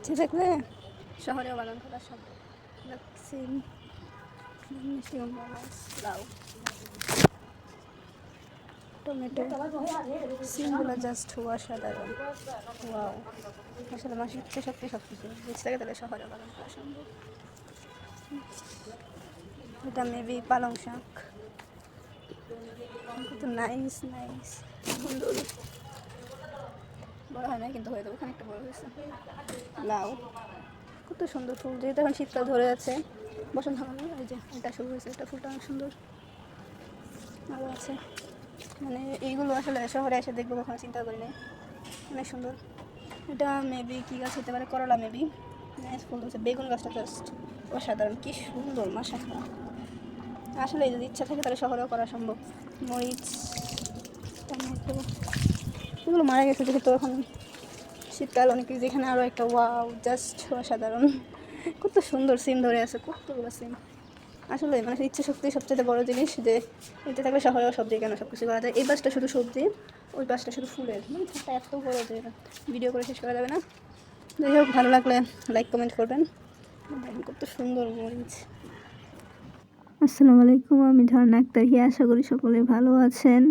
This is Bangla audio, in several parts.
ইচ্ছে থাকলে শহরেও বাগান করা সব সিম মরিচ লাউ টমেটো। সিমগুলো জাস্ট অসাধারণ। ওয়াও আসলে মাসে ইচ্ছে সত্যি সব কিছু ইচ্ছে থাকে তাহলে শহরে বাগান করা সম্ভব এটা মেবি পালং শাক। কত নাইস নাইস সুন্দর বড় হয় না কিন্তু হয়ে যাবে, খানিকটা বড় হয়েছে। লাউ কত সুন্দর ফুল, যেহেতু এখন শীতকাল ধরে যাচ্ছে বসন্ত ভাঙানো এই যে এটা শুরু হয়েছে, এটা ফুলটা অনেক সুন্দর। আরও আছে। মানে এইগুলো আসলে শহরে এসে দেখব, কখনো চিন্তা করি নাই। অনেক সুন্দর। এটা মেবি কী গাছ হতে পারে? করলা মেবি ফুল হচ্ছে বেগুন গাছটা জাস্ট অসাধারণ, কি সুন্দর মাসা আসলে যদি ইচ্ছা থাকে তাহলে শহরেও করা সম্ভব। মরিচ, টমেটো। এগুলো মারা গেছে যেহেতু এখন শীতকাল, অনেক যেখানে আরও একটা ওয়াও জাস্ট অসাধারণ। কত সুন্দর সিম ধরে আছে, কতগুলো সিম আসলে মানে ইচ্ছে শক্তি সবচেয়ে বড় জিনিস যে এতে থাকলে শহরেও সবজি কেন সব কিছু করা যায়? এই বাসটা শুধু সবজি, ওই বাসটা শুধু ফুলের। মানে এত বড় যে ভিডিও করে শেষ করা যাবে না। যাই হোক, ভালো লাগলে লাইক কমেন্ট করবেন। কত সুন্দর মরিচ। আসসালামু আলাইকুম, আমি ঝর্ণা আক্তার। হিয়া আশা করি সকলে ভালো আছেন।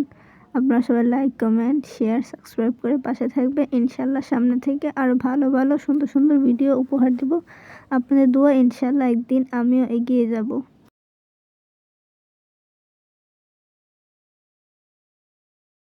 আপনারা সবাই লাইক কমেন্ট শেয়ার সাবস্ক্রাইব করে পাশে থাকবে ইনশাল্লাহ সামনে থেকে আরও ভালো ভালো, সুন্দর সুন্দর ভিডিও উপহার দেব। আপনাদের দোয়া ইনশাল্লাহ একদিন আমিও এগিয়ে যাব।